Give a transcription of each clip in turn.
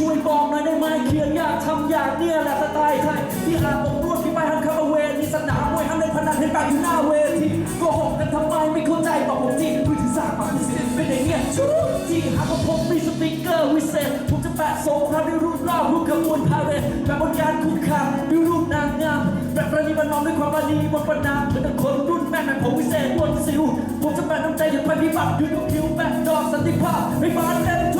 ช่วยบอกนายได้ไหมเคียงยากทำอย่างเนี้ยแหละสไตล์ไทยที่อาบอบนวดที่ไปทำคาราเวนีสนามมวยห้ามเล่นพนันให้ปากอยู่หน้าเวทีโกหกกันทำไมไม่เข้าใจบอกผมทีพื้นที่สร้างปากที่สิเป็นอย่างเงี้ยชุดที่หากว่าผมมีสติกเกอร์วิเศษผมจะแปะโซ่พระด้วยรูปร่างรูปขบวนพาเรดแบบบนการคุกคามด้วยรูปนางงามแบบประนีประนอมด้วยความปรานีบนประนามเหมือนคนรุ่นแม่แม่ผมวิเศษบนสิวผมจะแปะน้ำใจอย่างไปพิบัติอยู่ตรงคิวแปะดอกสันติภาพไม่บานเต็มทุ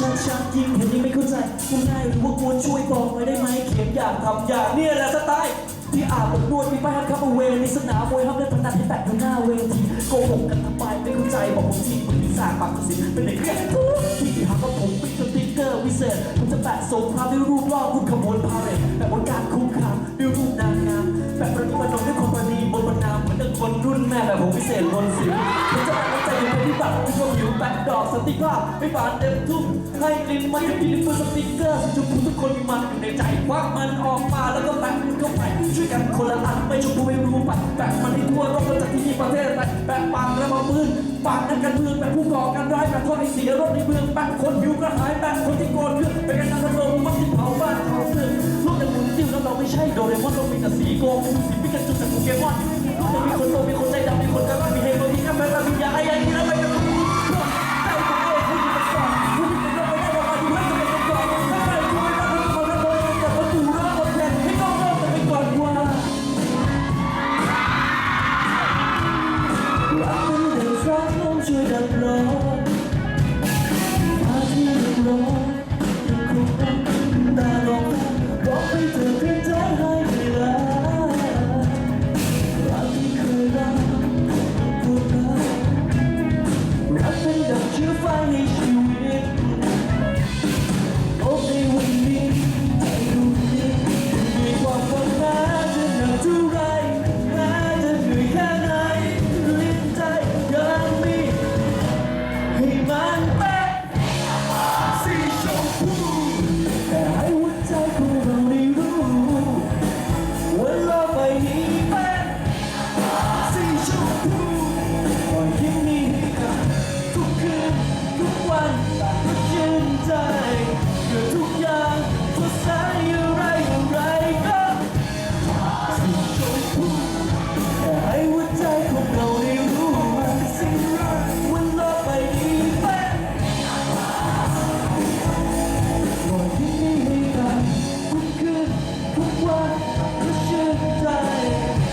ชัดชัดๆยิ่งเห็นยิ่งไม่เข้าใจคุณง่ายหรือว่าควรช่วยบอกหน่อยได้ไหมเขียนอยากทำอย่างเนี่ยแหละสไตล์ที่อาบอบนวดมีป้ายห้ามเข้าเวรในสนามมวยห้ามเล่นพนันให้แตกอยู่หน้าเวทีโกหกกันทำไมไม่เข้าใจบอกผมทีมึงมีสร้างปากสิเป็นเด็กเรียกทุกที่หากว่าผมมีสติ๊กเกอร์วิเศษผมจะแปะส่งภาพด้วยรูปล่อคุณขบวนพาเหรดแบบบนการคุกคามด้วยรูปนางงามแบบประนีประนมด้วยความประนีบนประนามเหมือนกับคนรุ่นแม่แบบผมพิเศษบนสิวผมจะ แปะดอกสติภาพไม่บานเต็มทุ่งให้ลิ้นมันกินเพื่อสติ๊กเกอร์สีชมพูทุกคนมีมันอยู่ในใจควักมันออกมาแล้วก็แปะมันเข้าไปช่วยกันคนละอันไม่ชมพูไม่รู้ไปแปะมันให้ทั่วโลกจากที่นี่ประเทศไปแปะปากแล้วมาปืนปากนักการเมืองแปะผู้ก่อการร้ายแปะคนไอเสียรถในเมืองแปะคนหิวกระหายแปะคนที่โกรธเรื่องเป็นการทำลงมันที่เผาบ้านเผาเมืองโลกยังหมุนติ้วแล้วเราไม่ใช่โดเรมอนเรามีแต่สีโกงสีพิกาจูจากโปเกมอน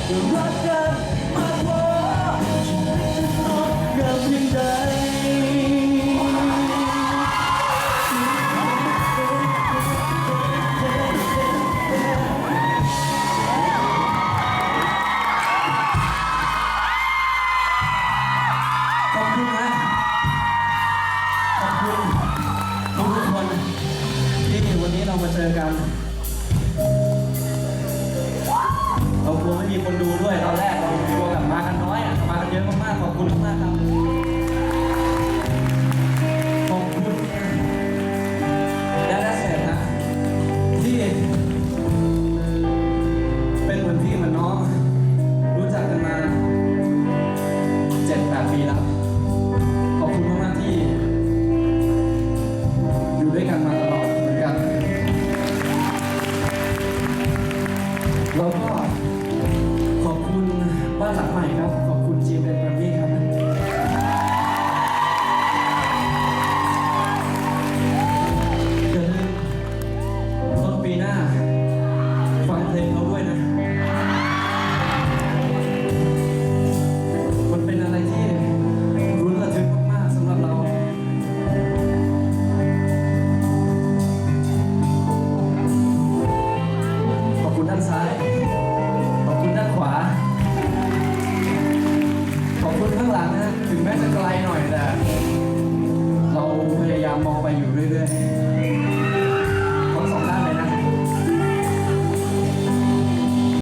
Russia. ไม่มีคนดูด้วยตอนแรก 他换一个